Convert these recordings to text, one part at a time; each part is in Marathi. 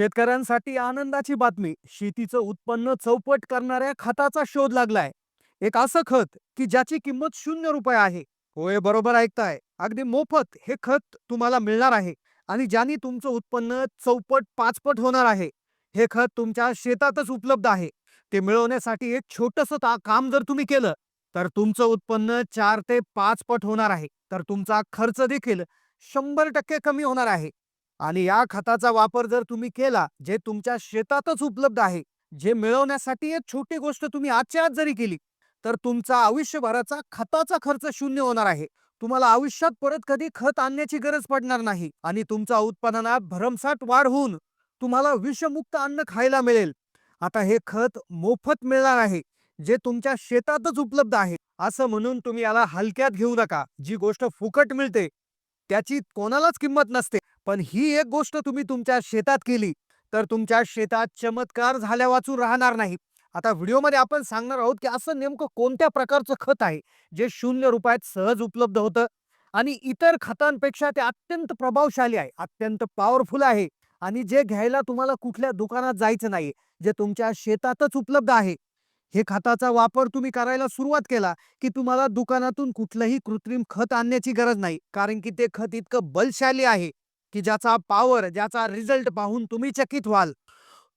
शेतकऱ्यांसाठी आनंदाची बातमी. शेतीचं उत्पन्न चौपट करणाऱ्या खताचा शोध लागलाय. एक असं खत की ज्याची किंमत शून्य रुपये आहे. होय बरोबर ऐकताय. अगदी मोफत हे खत तुम्हाला मिळणार आहे आणि ज्याने तुमचं उत्पन्न चौपट पाचपट होणार आहे. हे खत तुमच्या शेतातच उपलब्ध आहे. ते मिळवण्यासाठी एक छोटस काम जर तुम्ही केलं तर तुमचं उत्पन्न चार ते पाच पट होणार आहे. तर तुमचा खर्च देखील शंभर टक्के कमी होणार आहे. आणि या खताचा वापर जर तुम्ही केला जे तुमच्या शेतातच उपलब्ध आहे जे मिळवण्यासाठी एक छोटी गोष्ट तुम्ही आजच्या आज जरी केली तर तुमचा आयुष्यभराचा खताचा खर्च शून्य होणार आहे. तुम्हाला आयुष्यात परत कधी खत आणण्याची गरज पडणार नाही आणि तुमच्या उत्पादनात भरमसाठ वाढ होऊन तुम्हाला विषमुक्त अन्न खायला मिळेल. आता हे खत मोफत मिळणार आहे जे तुमच्या शेतातच उपलब्ध आहे. असं म्हणून तुम्ही याला हलक्यात घेऊ नका. जी गोष्ट फुकट मिळते त्याची कोणालाच किंमत नसते. पण ही एक गोष्ट तुम्ही तुमच्या शेतात केली तर तुमच्या शेतात चमत्कार झाल्या वाचून राहणार नाही. आता व्हिडिओमध्ये आपण सांगणार आहोत की असं नेमकं कोणत्या प्रकारचं खत आहे जे शून्य रुपयात सहज उपलब्ध होतं? आणि इतर खतांपेक्षा ते अत्यंत प्रभावशाली आहे अत्यंत पॉवरफुल आहे. आणि जे घ्यायला तुम्हाला कुठल्या दुकानात जायचं नाही जे तुमच्या शेतातच उपलब्ध आहे. हे खताचा वापर तुम्ही करायला सुरुवात केला की तुम्हाला दुकानातून कुठलंही कृत्रिम खत आणण्याची गरज नाही कारण की ते खत इतकं बलशाली आहे. की ज्याचा पॉवर ज्याचा रिझल्ट पाहून तुम्ही चकित व्हाल.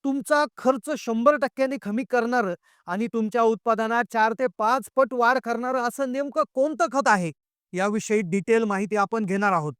तुमचा खर्च शंभर टक्क्यांनी कमी करणारं आणि तुमच्या उत्पादनात चार ते पाच पट वाढ करणारं असं नेमकं कोणतं खत आहे? याविषयी डिटेल माहिती आपण घेणार आहोत.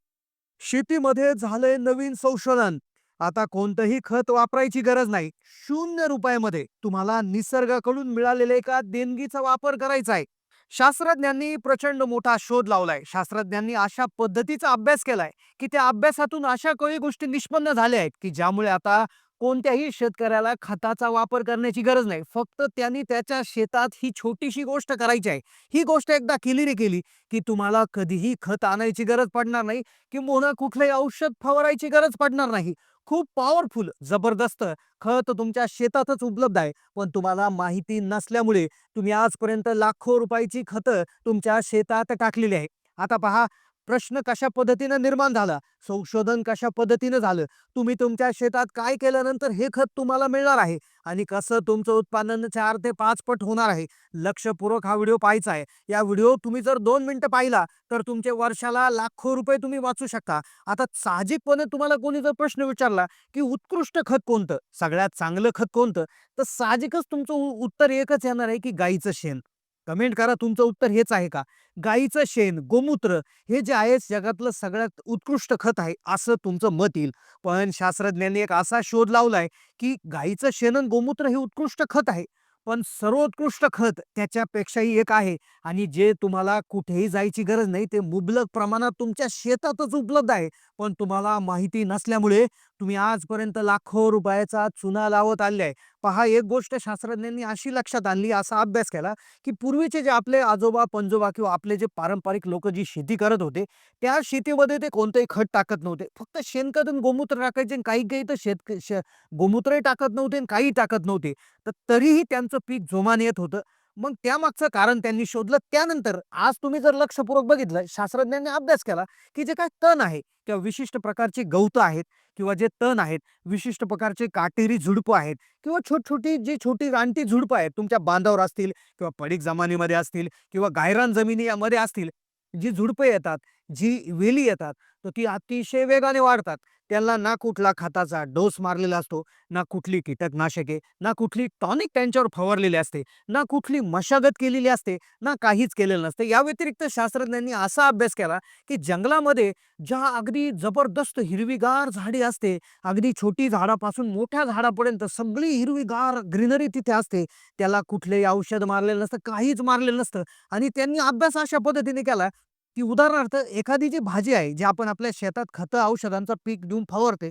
शेतीमध्ये झालंय नवीन संशोधन. आता कोणतंही खत वापरायची गरज नाही. शून्य रुपयामध्ये तुम्हाला निसर्गाकडून मिळालेल्या एका देणगीचा वापर करायचा आहे. शास्त्रज्ञांनी प्रचंड मोठा शोध लावलाय. शास्त्रज्ञांनी अशा पद्धतीचा अभ्यास केलाय की त्या अभ्यासातून अशा काही गोष्टी निष्पन्न झाल्या आहेत की ज्यामुळे आता कोणत्याही शेतकऱ्याला खताचा वापर करण्याची गरज नाही. फक्त त्यांनी त्याच्या शेतात ही छोटीशी गोष्ट करायची आहे. ही गोष्ट एकदा केली रे केली की तुम्हाला कधीही खत आणायची गरज पडणार नाही किंवा कुठलंही औषध फवारायची गरज पडणार नाही. खूप पॉवरफुल जबरदस्त. खत तुमच्या शेतातच उपलब्ध आहे. पण तुम्हाला माहिती नसल्यामुळे तुम्ही आजपर्यंत लाखो रुपयाची खतं तुमच्या शेतात टाकलेली आहे. आता पहा प्रश्न कशा पद्धतीनं निर्माण झाला? संशोधन कशा पद्धतीनं झालं? तुम्ही तुमच्या शेतात काय केल्यानंतर हे खत तुम्हाला मिळणार आहे? आणि कसं तुमचं उत्पादन चार ते पाच पट होणार आहे? लक्षपूर्वक हा व्हिडिओ पाहायचा आहे. या व्हिडिओ तुम्ही जर दोन मिनिटं पाहिला तर तुमचे वर्षाला लाखो रुपये तुम्ही वाचू शकता. आता साहजिकपणे तुम्हाला कोणी जर प्रश्न विचारला की उत्कृष्ट खत कोणतं? सगळ्यात चांगलं खत कोणतं? तर साहजिकच तुमचं उत्तर एकच येणार आहे की गाईचं शेण. कमेंट करा तुमचं उत्तर हेच आहे का? गाईचं शेण गोमूत्र हे जे आहे जगातलं सगळ्यात उत्कृष्ट खत आहे असं तुमचं मत येईल. पण शास्त्रज्ञांनी एक असा शोध लावलाय की गाईचं शेण आणि गोमूत्र हे उत्कृष्ट खत आहे. पण सर्वोत्कृष्ट खत त्याच्यापेक्षाही एक आहे आणि जे तुम्हाला कुठेही जायची गरज नाही ते मुबलक प्रमाणात तुमच्या शेतातच उपलब्ध आहे. पण तुम्हाला माहिती नसल्यामुळे तुम्ही आजपर्यंत लाखो रुपयाचा चुना लावत आले आहे. पहा एक गोष्ट शास्त्रज्ञांनी अशी लक्षात आणली असा अभ्यास केला की पूर्वीचे जे आपले आजोबा पंजोबा किंवा आपले जे पारंपरिक लोक जी शेती करत होते त्या शेतीमध्ये ते कोणतंही खत टाकत नव्हते. फक्त शेणखत आणि गोमूत्र टाकायचे आणि काही काही तर शेत श- गोमूत्रही टाकत नव्हते आणि काही टाकत नव्हते. तर तरीही त्यांचं पीक जोमाने येत होतं. मग त्यामागचं कारण त्यांनी शोधलं त्यानंतर आज तुम्ही जर लक्षपूर्वक बघितलं शास्त्रज्ञांनी अभ्यास केला की जे काय तण आहे किंवा विशिष्ट प्रकारची गवतं आहेत किंवा जे तण आहेत विशिष्ट प्रकारचे काटेरी झुडपं आहेत किंवा छोट छोटी जी छोटी रानटी झुडपं आहेत तुमच्या बांधावर असतील किंवा पडीक जमानीमध्ये असतील किंवा गायरान जमिनी यामध्ये असतील जी झुडपं येतात जी वेली येतात तर ती अतिशय वेगाने वाढतात. त्यांना ना कुठला खताचा डोस मारलेला असतो ना कुठली कीटकनाशके ना कुठली टॉनिक त्यांच्यावर फवारलेली असते ना कुठली मशागत केलेली असते ना काहीच केलेलं नसते. या व्यतिरिक्त शास्त्रज्ञांनी असा अभ्यास केला की जंगलामध्ये ज्या अगदी जबरदस्त हिरवीगार झाडी असते अगदी छोटी झाडापासून मोठ्या झाडापर्यंत सगळी हिरवीगार ग्रीनरी तिथे असते त्याला कुठलेही औषध मारलेलं नसतं काहीच मारलेलं नसतं. आणि त्यांनी अभ्यास अशा पद्धतीने केला की उदाहरणार्थ एखादी जी भाजी आहे जी आपण आपल्या शेतात खतं औषधांचं पीक देऊन फवारते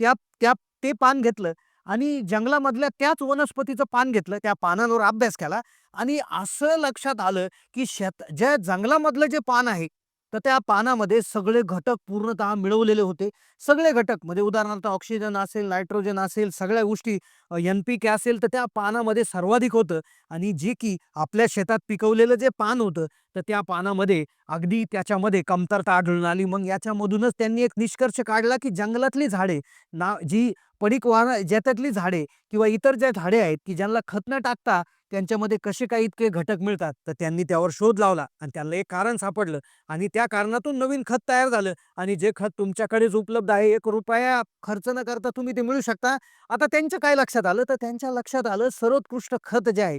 त्या त्या ते पान घेतलं आणि जंगलामधल्या त्याच वनस्पतीचं पान घेतलं त्या पानांवर अभ्यास केला आणि असं लक्षात आलं की शेत ज्या जंगलामधलं जे पान आहे तर त्या पानामध्ये सगळे घटक पूर्णतः मिळवलेले होते. सगळे घटक म्हणजे उदाहरणार्थ ऑक्सिजन असेल नायट्रोजन असेल सगळ्या गोष्टी एन पी के असेल तर त्या पानामध्ये सर्वाधिक होतं. आणि जे की आपल्या शेतात पिकवलेलं जे पान होतं तर त्या पानामध्ये अगदी त्याच्यामध्ये कमतरता आढळून आली. मग याच्यामधूनच त्यांनी एक निष्कर्ष काढला की जंगलातली झाडे ना जी पडीक वाहन ज्याच्यातली झाडे किंवा इतर ज्या झाडे आहेत की ज्यांना खत न टाकता त्यांच्यामध्ये कसे काही इतके घटक मिळतात तर त्यांनी त्यावर शोध लावला आणि त्यांना एक कारण सापडलं आणि त्या कारणातून नवीन खत तयार झालं आणि जे खत तुमच्याकडेच उपलब्ध आहे एक रुपया खर्च न करता तुम्ही ते मिळू शकता. आता त्यांच्या काय लक्षात आलं? तर त्यांच्या लक्षात आलं सर्वोत्कृष्ट खत जे आहे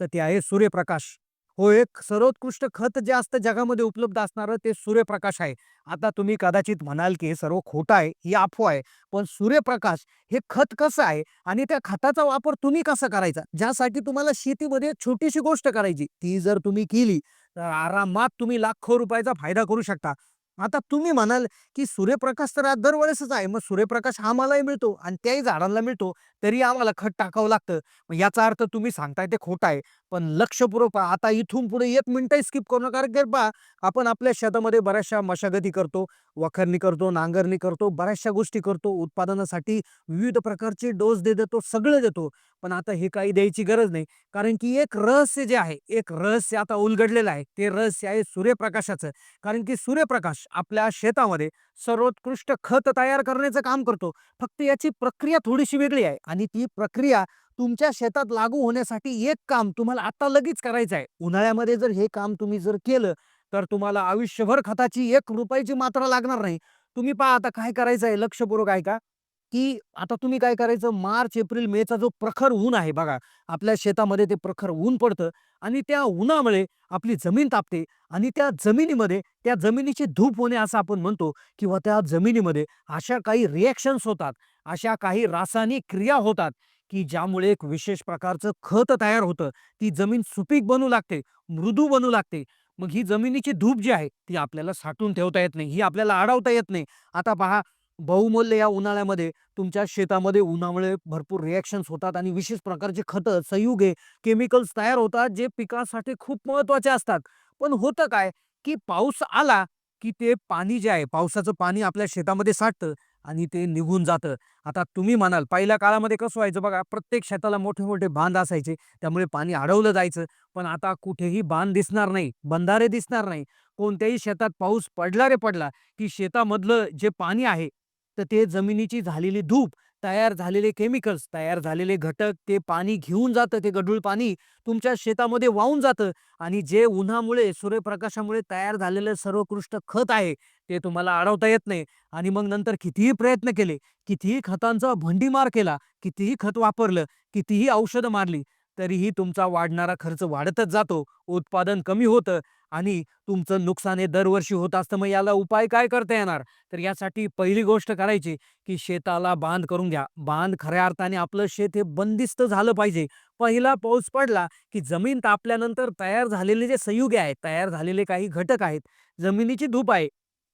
तर ते आहे सूर्यप्रकाश. हो एक सर्वोत्कृष्ट खत जे असतं जगामध्ये उपलब्ध असणारं ते सूर्यप्रकाश आहे. आता तुम्ही कदाचित म्हणाल की हे सर्व खोटं आहे ही अफवा आहे पण सूर्यप्रकाश हे खत कसं आहे आणि त्या खताचा वापर तुम्ही कसा करायचा? ज्यासाठी तुम्हाला शेतीमध्ये छोटीशी गोष्ट करायची ती जर तुम्ही केली तर आरामात तुम्ही लाखो रुपयाचा फायदा करू शकता. आता तुम्ही म्हणाल की सूर्यप्रकाश तर आज दरवेळेसच आहे. मग सूर्यप्रकाश आम्हालाही मिळतो आणि त्याही झाडांना मिळतो तरी आम्हाला खत टाकावं लागतं. मग याचा अर्थ तुम्ही सांगताय ते खोटं आहे. पण लक्षपूर्वक आता इथून पुढे एक मिनिटही स्किप करू नका. कारण पहा आपण आपल्या शेतामध्ये बऱ्याचशा मशागती करतो वखरणी करतो नांगरणी करतो बऱ्याचशा गोष्टी करतो. उत्पादनासाठी विविध प्रकारचे डोस दे देतो सगळं देतो. पण आता हे काही द्यायची गरज नाही. कारण की एक रहस्य जे आहे एक रहस्य आता उलगडलेलं आहे. ते रहस्य आहे सूर्यप्रकाशाचं. कारण की सूर्यप्रकाश आपल्या शेतामध्ये सर्वोत्कृष्ट खत तयार करण्याचं काम करतो. फक्त याची प्रक्रिया थोडीशी वेगळी आहे आणि ती प्रक्रिया तुमच्या शेतात लागू होण्यासाठी एक काम तुम्हाला आता लगेच करायचं आहे. उन्हाळ्यामध्ये जर हे काम तुम्ही जर केलं तर तुम्हाला आयुष्यभर खताची एक रुपयाची मात्रा लागणार नाही. तुम्ही पहा आता काय करायचं आहे? लक्षपूर्वक आहे का की आता तुम्ही काय करायचं? मार्च एप्रिल मेचा जो प्रखर ऊन आहे बघा आपल्या शेतामध्ये ते प्रखर ऊन पडतं आणि त्या उन्हामुळे आपली जमीन तापते आणि त्या जमिनीमध्ये त्या जमिनीची धूप होणे असं आपण म्हणतो किंवा त्या जमिनीमध्ये अशा काही रिॲक्शन्स होतात अशा काही रासायनिक क्रिया होतात की ज्यामुळे एक विशेष प्रकारचं खत तयार होतं. ती जमीन सुपीक बनू लागते मृदू बनू लागते. मग ही जमिनीची धूप जी आहे ती आपल्याला साठवून ठेवता येत नाही ही आपल्याला अडवता येत नाही. आता पहा बहुमूल्य या उन्हाळ्यामध्ये तुमच्या शेतामध्ये उन्हामुळे भरपूर रिॲक्शन्स होतात आणि विशेष प्रकारचे खतं संयुगे केमिकल्स तयार होतात जे पिकासाठी खूप महत्त्वाचे असतात. पण होतं काय की पाऊस आला की ते पाणी जे आहे पावसाचं पाणी आपल्या शेतामध्ये साठतं आणि ते निघून जातं. आता तुम्ही म्हणाल पहिल्या काळामध्ये कसं व्हायचं बघा प्रत्येक शेताला मोठे मोठे बांध असायचे त्यामुळे पाणी अडवलं जायचं. पण आता कुठेही बांध दिसणार नाही बंधारे दिसणार नाही. कोणत्याही शेतात पाऊस पडला रे पडला की शेतामधलं जे पाणी आहे तर ते जमिनीची झालेली धूप तयार झालेले केमिकल्स तयार झालेले घटक ते पाणी घेऊन जातं ते गढूळ पाणी तुमच्या शेतामध्ये वाहून जातं आणि जे उन्हामुळे सूर्यप्रकाशामुळे तयार झालेलं सर्वोत्कृष्ट खत आहे ते तुम्हाला अडवता येत नाही. आणि मग नंतर कितीही प्रयत्न केले कितीही खतांचा भंडीमार केला कितीही खत वापरलं कितीही औषधं मारली तरीही तुमचा वाढणारा खर्च वाढतच जातो उत्पादन कमी होतं आणि तुमचं नुकसान हे दरवर्षी होत असतं. मग याला उपाय काय करता येणार? तर यासाठी पहिली गोष्ट करायची की शेताला बांध करून घ्या. बांध खऱ्या अर्थाने आपलं शेत हे बंदिस्त झालं पाहिजे. पहिला पाऊस पडला की जमीन तापल्यानंतर तयार झालेले जे संयुगे आहेत तयार झालेले काही घटक आहेत जमिनीची धूप आहे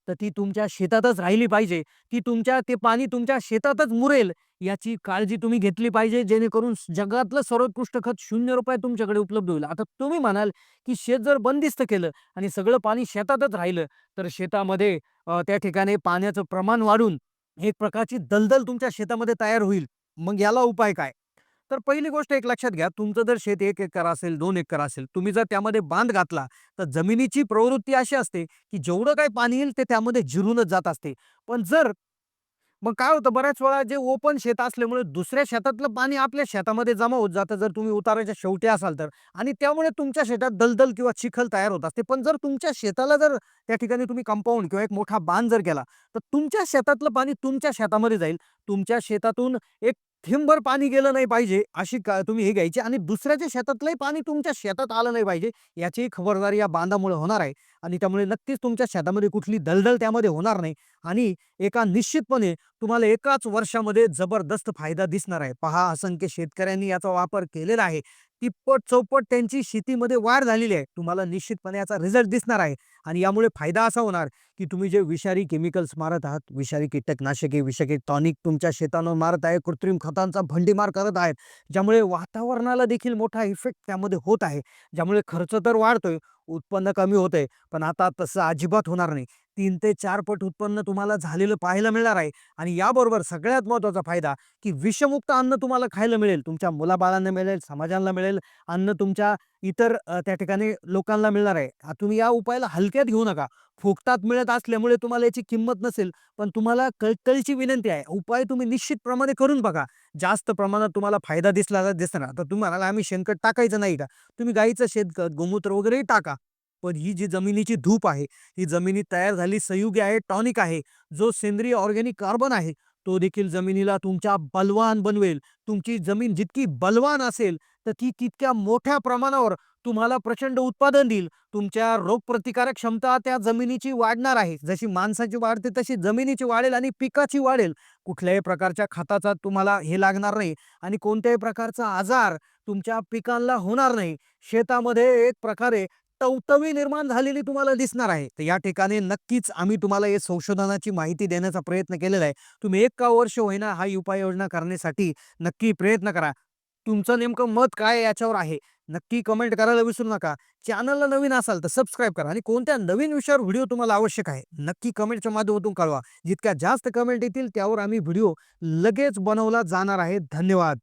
तर ती तुमच्या शेतातच राहिली पाहिजे. ती तुमच्या ते पाणी तुमच्या शेतातच मुरेल. याची काळजी तुम्ही घेतली पाहिजे जेणेकरून जगातलं सर्वोत्कृष्ट खत शून्य रुपये तुमच्याकडे उपलब्ध होईल. आता तुम्ही म्हणाल की शेत जर बंदिस्त केलं आणि सगळं पाणी शेतातच राहिलं तर शेतामध्ये त्या ठिकाणी पाण्याचं प्रमाण वाढून एक प्रकारची दलदल तुमच्या शेतामध्ये तयार होईल. मग याला उपाय काय? तर पहिली गोष्ट एक लक्षात घ्या तुमचं जर शेत एक एकर असेल दोन एकर असेल तुम्ही जर त्यामध्ये बांध घातला तर जमिनीची प्रवृत्ती अशी असते की जेवढं काही पाणी येईल ते त्यामध्ये जिरूनच जात असते. पण जर मग काय होतं बऱ्याच वेळा जे ओपन शेत असल्यामुळे दुसऱ्या शेतातलं पाणी आपल्या शेतामध्ये जमा होत जातं जर तुम्ही उताराच्या शेवटी असाल तर. आणि त्यामुळे तुमच्या शेतात दलदल किंवा चिखल तयार होत असते. पण जर तुमच्या शेताला जर त्या ठिकाणी तुम्ही कंपाऊंड किंवा एक मोठा बांध जर केला तर तुमच्या शेतातलं पाणी तुमच्या शेतामध्ये जाईल. तुमच्या शेतातून एक थेंबभर पाणी गेलं नाही पाहिजे अशी का तुम्ही हे घ्यायची आणि दुसऱ्याच्या शेतातलंही पाणी तुमच्या शेतात आलं नाही पाहिजे याचीही खबरदारी या बांधामुळे होणार आहे आणि त्यामुळे नक्कीच तुमच्या शेतामध्ये कुठली दलदल त्यामध्ये होणार नाही आणि एका निश्चितपणे तुम्हाला एकाच वर्षामध्ये जबरदस्त फायदा दिसणार आहे. पहा असंख्य शेतकऱ्यांनी याचा वापर केलेला आहे. तिप्पट चौपट त्यांची शेतीमध्ये वाढ झालेली आहे. तुम्हाला निश्चितपणे याचा रिझल्ट दिसणार आहे. आणि यामुळे फायदा असा होणार की तुम्ही जे विषारी केमिकल्स मारत आहात विषारी कीटकनाशके विषारी टॉनिक तुमच्या शेतांवर मारत आहे कृत्रिम खतांचा भंडीमार करत आहेत ज्यामुळे वातावरणाला देखील मोठा इफेक्ट त्यामध्ये होत आहे. ज्यामुळे खर्च तर वाढतोय उत्पन्न कमी होतंय पण आता तसं अजिबात होणार नाही. तीन ते चार पट उत्पन्न तुम्हाला झालेलं पाहायला मिळणार आहे. आणि याबरोबर सगळ्यात महत्त्वाचा फायदा की विषमुक्त अन्न तुम्हाला खायला मिळेल. तुमच्या मुलाबाळांना मिळेल समाजाला मिळेल अन्न तुमच्या इतर त्या ठिकाणी लोकांना मिळणार आहे. तुम्ही या उपायाला हलक्यात घेऊ नका. फुकटात मिळत असल्यामुळे तुम्हाला याची किंमत नसेल पण तुम्हाला कळकळीची विनंती आहे. उपाय तुम्ही निश्चितप्रमाणे करून बघा. जास्त प्रमाणात तुम्हाला फायदा दिसला दिसणार. तर तुम्हाला आम्ही शेणखत टाकायचं नाही का? तुम्ही गाईचं शेणखत गोमूत्र वगैरेही टाका. पण ही जी जमिनीची धूप आहे ही जमिनीत तयार झाली संयुगी आहे टॉनिक आहे. जो सेंद्रिय ऑर्गॅनिक कार्बन आहे तो देखील जमिनीला तुमच्या बलवान बनवेल. तुमची जमीन जितकी बलवान असेल तर ती तितक्या मोठ्या प्रमाणावर तुम्हाला प्रचंड उत्पादन देईल. तुमच्या रोगप्रतिकारक क्षमता त्या जमिनीची वाढणार आहे. जशी माणसाची वाढते तशी जमिनीची वाढेल आणि पिकाची वाढेल. कुठल्याही प्रकारच्या खताचा तुम्हाला हे लागणार नाही आणि कोणत्याही प्रकारचा आजार तुमच्या पिकांना होणार नाही. शेतामध्ये एक प्रकारे टवटवी निर्माण झालेली तुम्हाला दिसणार आहे. तर या ठिकाणी नक्कीच आम्ही तुम्हाला हे संशोधनाची माहिती देण्याचा प्रयत्न केलेला आहे. तुम्ही एक का वर्ष होईना हा उपाययोजना करण्यासाठी नक्की प्रयत्न करा. तुमचं नेमकं मत काय याच्यावर आहे. नक्की कमेंट करायला विसरू नका. चॅनलला नवीन असाल तर सबस्क्राईब करा आणि कोणत्या नवीन विषयावर व्हिडिओ तुम्हाला आवश्यक आहे नक्की कमेंटच्या माध्यमातून कळवा. जितक्या जास्त कमेंट येतील त्यावर आम्ही व्हिडिओ लगेच बनवला जाणार आहे. धन्यवाद.